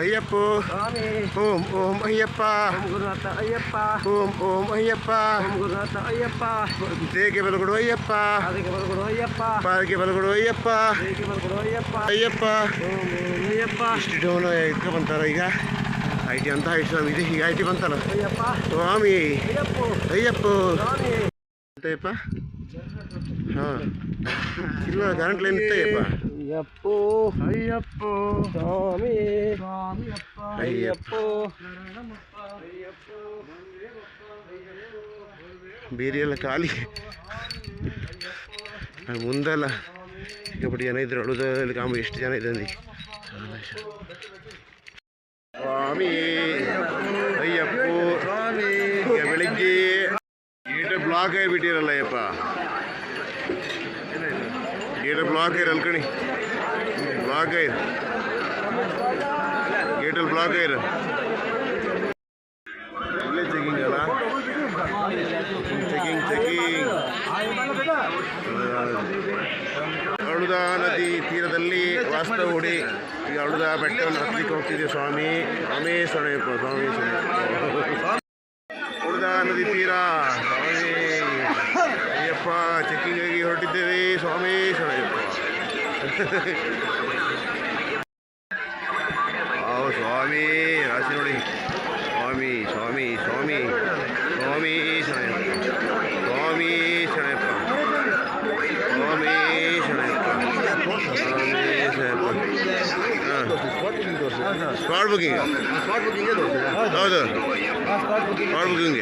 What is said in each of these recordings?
ಅಯ್ಯಪ್ಪ. ಓಂ ಓಂ ಅಯ್ಯಪ್ಪ. ಹಮ್ ಗುರುನಾಥ ಅಯ್ಯಪ್ಪ. ಓಂ ಓಂ ಅಯ್ಯಪ್ಪ. ಹಮ್ ಗುರುನಾಥ ಅಯ್ಯಪ್ಪ. ದೇಗೆ ಬಲಗೊಡು ಅಯ್ಯಪ್ಪ. ಅದಕ್ಕೆ ಬಲಗುಡು ಅಯ್ಯಪ್ಪ. ಪಾದಕ್ಕೆ ಬಲಗೊಡು ಅಯ್ಯಪ್ಪ. ದೇಗೆ ಬಲಗುಡು ಅಯ್ಯಪ್ಪ. ಅಯ್ಯಪ್ಪ. ಓಂ ಓಂ ಅಯ್ಯಪ್ಪ. ಇಷ್ಟು ಡೌನ್ ಇದ್ಕ ಬಂತಾರ ಈಗ? ಐ ಟಿ ಅಂತ ಐಟಿ ಸ್ವಾಮಿ ಇದೆ. ಈಗ ಐ ಟಿ ಬಂತಲ್ಲ ಅಯ್ಯಪ್ಪ. ಸ್ವಾಮಿ. ಅಯ್ಯಪ್ಪ. ಅಯ್ಯಪ್ಪ. ಸ್ವಾಮಿ ಅಯ್ಯಪ್ಪ ಹಾಂ. ಇಲ್ಲ ಕರೆಂಟ್ ಲೈನ್ ಇತ್ತಯ್ಯಪ್ಪ? ಅಯ್ಯಪ್ಪೋ. ಅಯ್ಯಪ್ಪೋ. ಸ್ವಾಮಿ. ಅಯ್ಯಪ್ಪೋ. ಬೀರಿಯೆಲ್ಲ ಖಾಲಿ. ಮುಂದಲ್ಲ. ಸಿಕ್ಕಾಪಟ್ಟೆ ಜನ ಇದ್ರು ಅಳುದಲ್ಲಿ ಕಾಂಬ ಎಷ್ಟು ಜನ ಇದೆ ಅಂದಿ ಸ್ವಾಮಿ. ಅಯ್ಯಪ್ಪ. ಬ್ಲಾಕ್ ಆಗಿಬಿಟ್ಟಿರಲ್ಲ ಅಯ್ಯಪ್ಪ ಗೇಟ್ ಬ್ಲಾಕ್ ಆಗಿರಲ್ಲ ಕಣಿ. ಬ್ಲಾಕ್ ಆಯ್ತು ಗೇಟಲ್ಲಿ ಬ್ಲಾಕ್ ಇಲ್ಲೇ ಚೆಕಿಂಗ್ ಅಲ್ಲ? ಚೆಕಿಂಗ್ ಚೆಕಿಂಗ್ ಅಳುದ ನದಿ ತೀರದಲ್ಲಿ ವಾಸ್ತವ ಹುಡಿ. ಈಗ ಅಳುದ ಬೆಟ್ಟವನ್ನು ಹತ್ತಲಿಕ್ಕೆ ಹೋಗ್ತಿದ್ದೀವಿ ಸ್ವಾಮಿ? ರಾಮೇಶ್ವರಯ್ಯಪ್ಪ ಸ್ವಾಮಿ ಉಳಿದ ఓ స్వామి రాసినోడి స్వామి స్వామి స్వామి స్వామి స్వామి శనప్ప స్వామి spot booking spot booking spot booking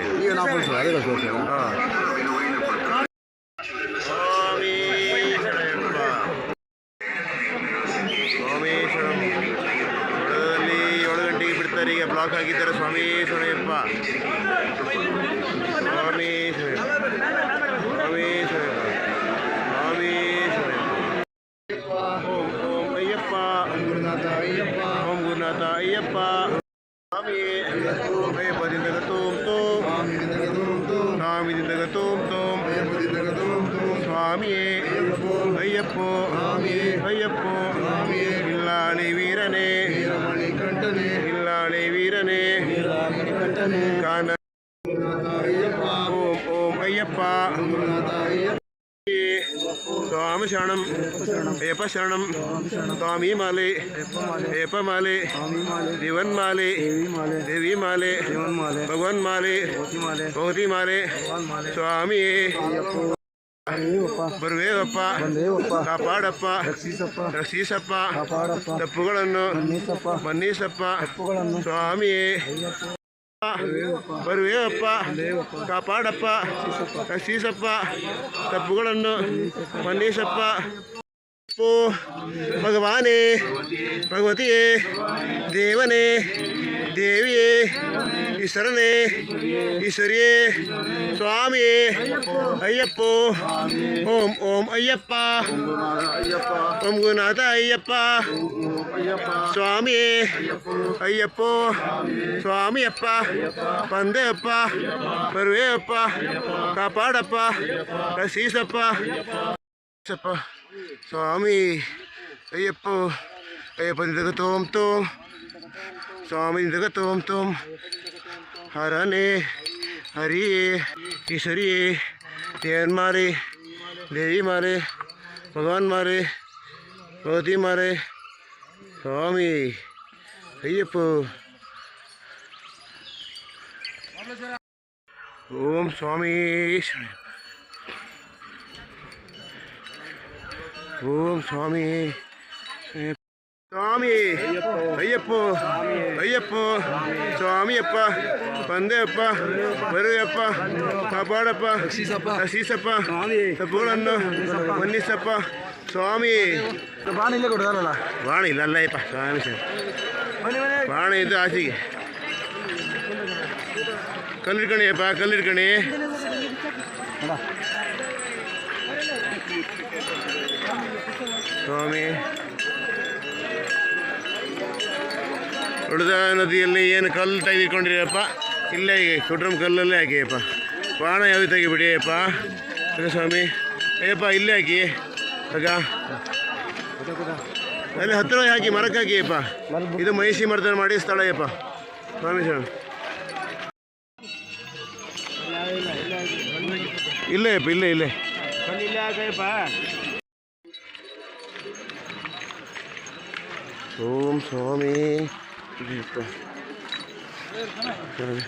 spot booking Gurunatha Ayyappa. ಓಂ ಗುರುನಾಥ ಅಯ್ಯಪ್ಪ. ಅಯ್ಯಪ್ಪ ಶರಣಂ ಸ್ವಾಮಿ ಮಾಲೆ ಏಪ ಮಾಲೆ ದಿವನ್ ಮಾಲೆ ದೇವಿ ಮಾಲೆ ಭಗವನ್ ಮಾಲೆ ಭಗವತಿ ಮಾಲೆ ಸ್ವಾಮಿಯೇ ಬರುವೇವಪ್ಪ ಕಾಪಾಡಪ್ಪ ರಕ್ಷಿಸಪ್ಪ ತಪ್ಪುಗಳನ್ನು ಮನ್ನಿಸಪ್ಪ ಸ್ವಾಮಿಯೇ ಬರುವೇವಪ್ಪ ಕಾಪಾಡಪ್ಪ ರಕ್ಷಿಸಪ್ಪ ತಪ್ಪುಗಳನ್ನು ಮನ್ನಿಸಪ್ಪ போ பகவானே பகவதியே தேவனே தேவியே ஈஸ்வரனே ஈஸ்வரியே சுவாமியே ஐயப்போ ஓம் ஓம் ஐயப்பா ஓம் குருநாத ஐயப்பா சுவாமியே ஐயப்போ சுவாமி அப்பா பந்தே அப்பா பருவே அப்பா காப்பாடப்பா ரசீசப்பா स्वामी अय्यप तोम, स्वामी तोम तोम, हरने हरिए किशरी तेन मारे, देवी मारे, भगवान मारे, भगवती मारे, स्वामी अय्यप ओम स्वामी ಸ್ವಾಮಿ ಶರಣ. ಓಂ ಸ್ವಾಮಿ ಸ್ವಾಮಿ ಅಯ್ಯಪ್ಪ ಅಯ್ಯಪ್ಪ ಸ್ವಾಮಿಯಪ್ಪ ಬಂದೆಯಪ್ಪ ಬರುವೆಯಪ್ಪ ಕಾಪಾಡಪ್ಪ ರಕ್ಷಿಸಪ್ಪ ತಪ್ಪುಗಳನ್ನು ಮನ್ನಿಸಪ್ಪ ಸ್ವಾಮಿ ಬಾಣಿಲ್ಲೇ ಕೊಡೋದಲ್ಲ ಬಾಣ ಇಲ್ಲ ಅಲ್ಲಯ್ಯಪ್ಪ ಸ್ವಾಮಿ ಸರ್ ಮನೆ ಮನೆ ಬಾಣ ಇದ್ದು ಆಚೆಗೆ ಕಲ್ಲಿಡ್ಕಣಿಯಪ್ಪ ಕಲ್ಲಿಡ್ಕಣಿ ಸ್ವಾಮಿ. ಉಳಿದ ನದಿಯಲ್ಲಿ ಏನು ಕಲ್ಲು ತೆಗೆದುಕೊಂಡಿರಪ್ಪ ಇಲ್ಲೇ ಕುಟ್ರಮ್ ಕಲ್ಲಲ್ಲೇ ಹಾಕಿಯಪ್ಪ. ಬಾಣ ಯಾವ ತೆಗಿಬಿಡಿ ಅಪ್ಪ ಸ್ವಾಮಿ. ಅಯ್ಯಪ್ಪ, ಇಲ್ಲೇ ಹಾಕಿ. ಆಗ ಅಲ್ಲಿ ಹತ್ತಿರ ಹಾಕಿ, ಮರಕ್ಕೆ ಹಾಕಿ ಅಪ್ಪ ಇದು ಮಹಿಷಿ ಮರ್ದನ ಮಾಡಿ ಸ್ಥಳ ಅಯ್ಯಪ್ಪ. ಸ್ವಾಮಿ ಸ್ವಾಮಿ. ಇಲ್ಲೇ ಅಪ್ಪ ಇಲ್ಲೇ ಇಲ್ಲೇ. ಓಂ ಸ್ವಾಮಿ ಅಯ್ಯಪ್ಪ ಸ್ವಾಮಿ.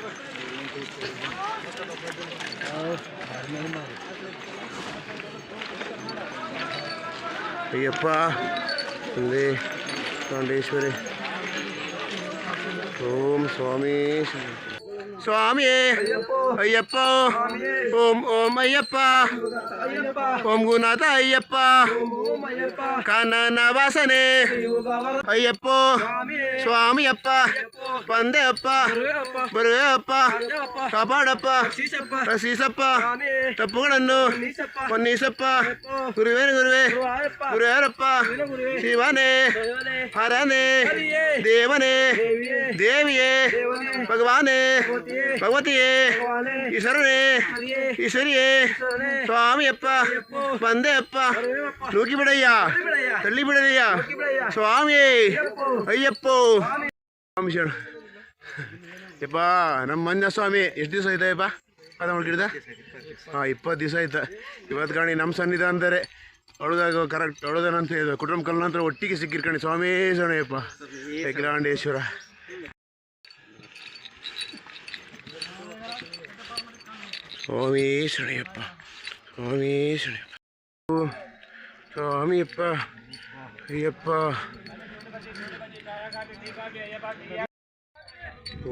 ಅಯ್ಯಪ್ಪ ತಂದೆ ಚಾಂಡೇಶ್ವರಿ ಓಂ ಸ್ವಾಮಿ. சுவாமியே ஐயப்பா. ஓம் ஓம் ஐயப்பா. ஓம் குணாத ஐயப்பா. கண்ணன வாசனே. ஐயப்போ சுவாமி. அப்பா. பந்தே அப்பா. முருகே அப்பா. காப்பாடப்பா ரசீசப்பா. தப்புகடன்னு பொன்னீசப்பா. குருவே குருவே. குருவேரப்பா. சிவனே. ஹரனே. தேவனே. தேவியே. பகவானே. ಭಗವತಿಯೇ. ಈಶ್ವರನೇ ಈಶ್ವರಿಯೇ ಸ್ವಾಮಿಯಪ್ಪ ಬಂದೆಯಪ್ಪ ಲೋಕಿ ಬಿಡಯ್ಯ ತಳ್ಳಿ ಬಿಡದಯ್ಯ ಸ್ವಾಮಿ ಅಯ್ಯಪ್ಪ. ಸ್ವಾಮಿ. ಶರಣ. ಯಪ್ಪ ನಮ್ಮ ಮಂಜ ಸ್ವಾಮಿ ಎಷ್ಟು ದಿವಸ ಆಯ್ತಾ ಯಪ್ಪ? ಅದ ಹುಡುಗಿಡ್ದ ಹಾಂ ಇಪ್ಪತ್ತು ದಿವಸ ಆಯ್ತಾ. ಇವತ್ತು ಕಾಣಿ ನಮ್ಮ ಸನ್ನಿಧಾನದರೆ. ಅಳುದಾಗ ಕರೆಕ್ಟ್ ಅಳುದನಂತ ಹೇಳಿದ ಕುಟುಂಬ ಕಲ್ನಂತರ ಒಟ್ಟಿಗೆ ಸಿಕ್ಕಿರ್ಕಣಿ ಸ್ವಾಮಿ ಶರಣಯ್ಯಪ್ಪ. ಏಕಲಾಂಡೇಶ್ವರ ಸ್ವಾಮಿ ಶರಣಯ್ಯಪ್ಪ ಸ್ವಾಮಿ ಶರಣಯ್ಯಪ್ಪ ಓ, ಸ್ವಾಮಿಯಪ್ಪ ಅಯ್ಯಪ್ಪ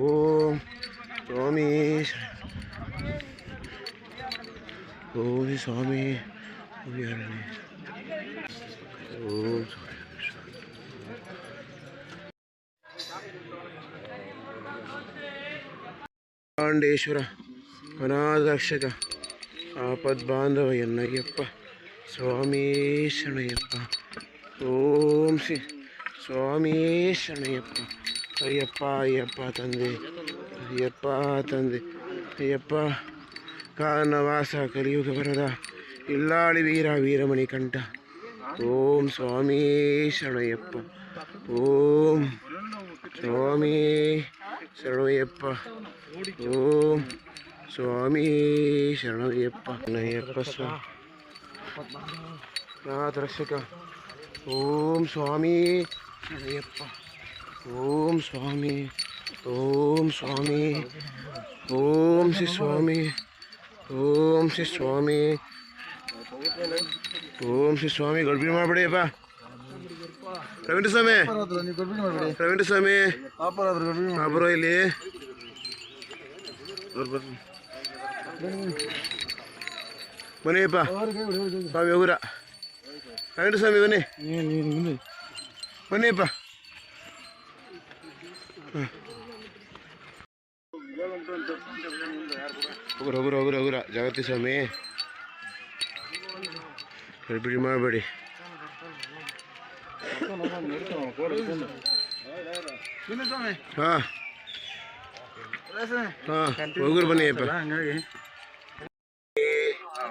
ಓಂ ಸ್ವಾಮಿ ಓಂ ಸ್ವಾಮಿ ಓಂ ಯಾರನೇ ಓಂ ಸ್ವಾಮಿ ಪಾಂಡೇಶ್ವರ ಅನಾಥರಕ್ಷಕ ಆಪದ್ ಬಾಂಧವ ಎನ್ನಯ್ಯಪ್ಪ ಸ್ವಾಮೀ ಶರಣಯ್ಯಪ್ಪ ಓಂ ಶ್ರೀ ಸ್ವಾಮಿ ಶರಣಯ್ಯಪ್ಪ ಅಯ್ಯಪ್ಪ ಅಯ್ಯಪ್ಪ ತಂದೆ ಅಯ್ಯಪ್ಪ ತಂದೆ, ಅಯ್ಯಪ್ಪ. ಕಾರಣವಾಸ ಕಲಿಯುಗ ಬರದ ಇಲ್ಲಾಳಿ ವೀರ ವೀರಮಣಿ ಕಂಠ. ಓಂ ಸ್ವಾಮೀ ಶರಣಯ್ಯಪ್ಪ ಓಂ ಸ್ವಾಮಿ ಶರಣಯ್ಯಪ್ಪ ಓಂ ಸ್ವಾಮಿ ಶರಣಯ್ಯಪ್ಪ ನಯ್ಯಪ್ಪ ಸ್ವಾಮಿ. ರಕ್ಷಕ ಓಂ ಸ್ವಾಮಿ ಶರಣಯ್ಯಪ್ಪ. ಓಂ ಸ್ವಾಮಿ ಓಂ ಸ್ವಾಮಿ ಓಂ ಶ್ರೀ ಸ್ವಾಮಿ ಓಂ ಶ್ರೀ ಸ್ವಾಮಿ. ಓಂ ಶ್ರೀ ಸ್ವಾಮಿ ಗಡ್ಬಿಡಿ ಮಾಡಬೇಡಿಯಪ್ಪ ರವೀಂದ್ರ ಸ್ವಾಮಿ. ರವೀಂದ್ರ ಸ್ವಾಮಿ. ಇಲ್ಲಿ. ಬರ್ರಿ. ಬನ್ನಿಯಪ್ಪ ಸ್ವಾಮಿ ಹೋಗುರ. ವೆಂಕಟ ಸ್ವಾಮಿ ಬನ್ನಿ ಬನ್ನಿಯಪ್ಪ ಹೋಗುರ ಹೋಗುರ ಒಬ್ರು ಹೋಗುರ. ಜಾಗೃತಿ ಸ್ವಾಮಿ. ಬಿಡಿ ಮಾಡಬೇಡಿ. ಹಾಂ. ಹಾಂ ಹಾಂ ಬನ್ನಿ ಬನ್ನಿಯಪ್ಪ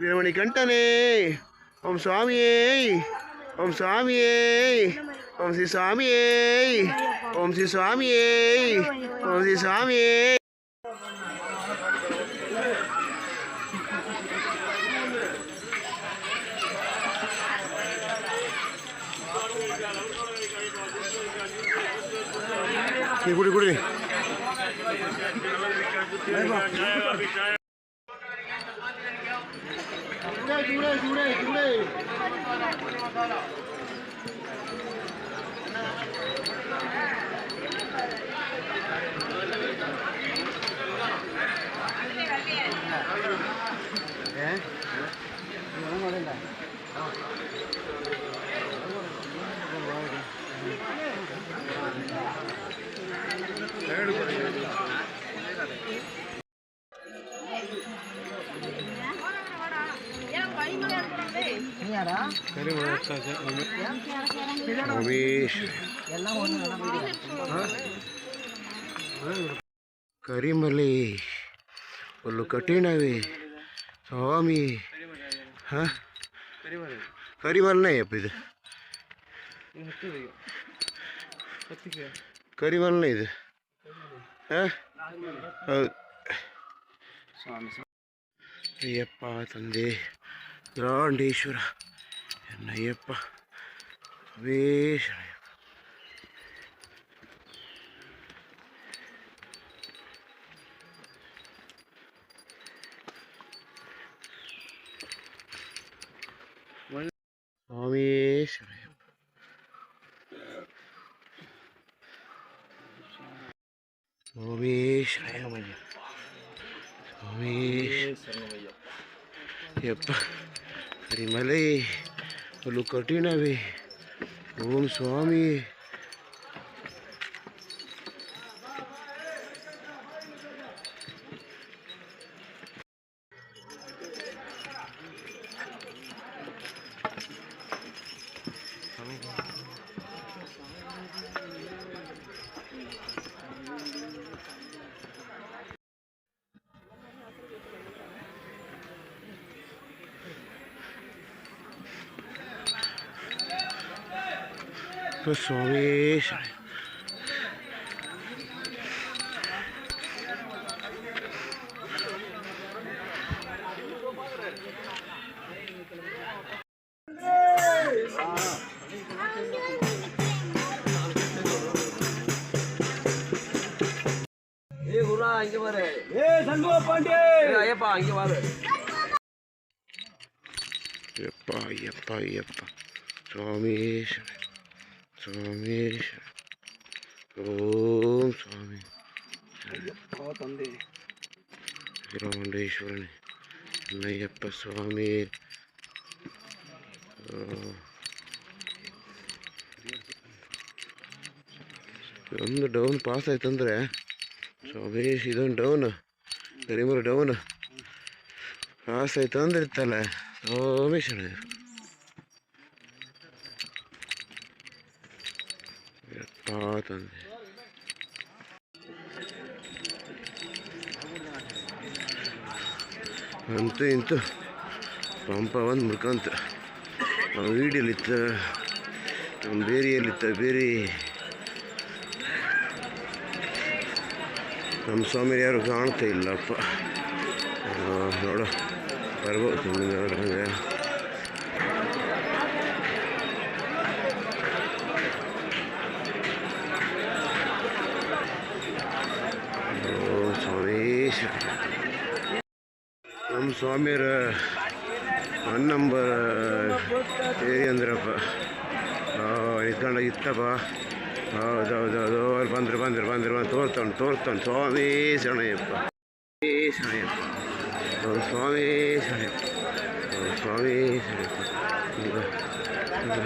వీరమణి గంటనే ఓం స్వామియే. ఓం స్వామియే. ఓం శ్రీ స్వామియే. ఓం శ్రీ స్వామియే. ఓం శ్రీ స్వామియే. 구리구리. ಕರಿಮಲೆ ಒಲ್ಲು ಕಠಿಣವೇ. ಸ್ವಾಮಿ. ಹಾಂ? ಕರಿಮಲ್ನೇ ಇದು. ಕರಿಮಲ್ನೇ ಇದು. ಹಾಂ? ಹೌದು. ಅಯ್ಯಪ್ಪ ತಂದೆ. ಗ್ರಾಂಡೇಶ್ವರ Nayapa. Bella Nayapa. Bueno. Oh, Yep, ઓલું કટી નાખી ઓમ સ્વામી நமக்கு சுவேஷ் இங்க பாரு. ஏ சண்முக பாண்டே. ஐயப்பா இங்க பாரு எப்பா ಸ್ವಾಮಿ, ಓಂ ಸ್ವಾಮಿ. ತಂದೆ ವೀರಮಂಡೇಶ್ವರನೇ ಅಯ್ಯಪ್ಪ ಸ್ವಾಮಿ. ಒಂದು ಡೌನ್ ಪಾಸ್ ಆಯ್ತಂದ್ರೆ ಸ್ವಾಮೀಶ್ ಇದೊಂದು ಡೌನ್ ಗರಿಮೂರು ಡೌನ್. ಪಾಸ್ ಆಯ್ತು ಅಂದ್ರೆ ಇತ್ತಲ್ಲ ಸೋಮೇಶ್ವರ ತಂದೆ. ಅಂತೂ ಇಂತೂ ಪಂಪ ಒಂದು ಮುಡ್ಕೊಂತ ವೀಡಿಯಲ್ಲಿತ್ತ ನಮ್ಮ ಬೇರಿಯಲ್ಲಿತ್ತ ಬೇರೆ ನಮ್ಮ ಸ್ವಾಮಿ ಯಾರು ಕಾಣ್ತಾ ಇಲ್ಲಪ್ಪ. ನೋಡೋ, ಬರ್ಬೋದು ಸುಮ್ಮನೆ ಸ್ವಾಮಿಯರ ಒನ್ ನಂಬರ್ ಏರಿ ಅಂದ್ರಪ್ಪ ಇದ್ಕೊಂಡ ಇತ್ತಪ್ಪ ಹೌದು ಹೌದು ಹೌದು ಅವ್ರು ಬಂದ್ರು ಬಂದ್ರು ಬಂದ್ರು ಬಂದು ತೋರ್ತಾನೆ ತೋರ್ತಾನೆ ಸ್ವಾಮಿ ಶರಣಯ್ಯಪ್ಪ ಸ್ವಾಮಿ ಶರಣಯ್ಯಪ್ಪ ಓ ಸ್ವಾಮಿ ಶರಣಯ್ಯಪ್ಪ ಓ ಸ್ವಾಮಿ ಶರಣಯ್ಯಪ್ಪ ಈಗ ಈಗ.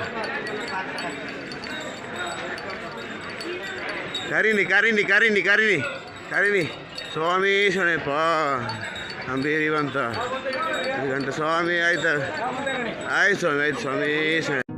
ಕರೀನಿ ಕರೀನಿ ಕರೀನಿ ಕರೀನಿ ಕರೀನಿ ಸ್ವಾಮಿ ಶರಣಪ್ಪ ಅಂಬೇರಿ ಬಂತ ಗಂಟೆ ಸ್ವಾಮಿ ಆಯ್ತಾ ಆಯ್ತು ಸ್ವಾಮಿ ಆಯ್ತು ಸ್ವಾಮಿ ಶರಣ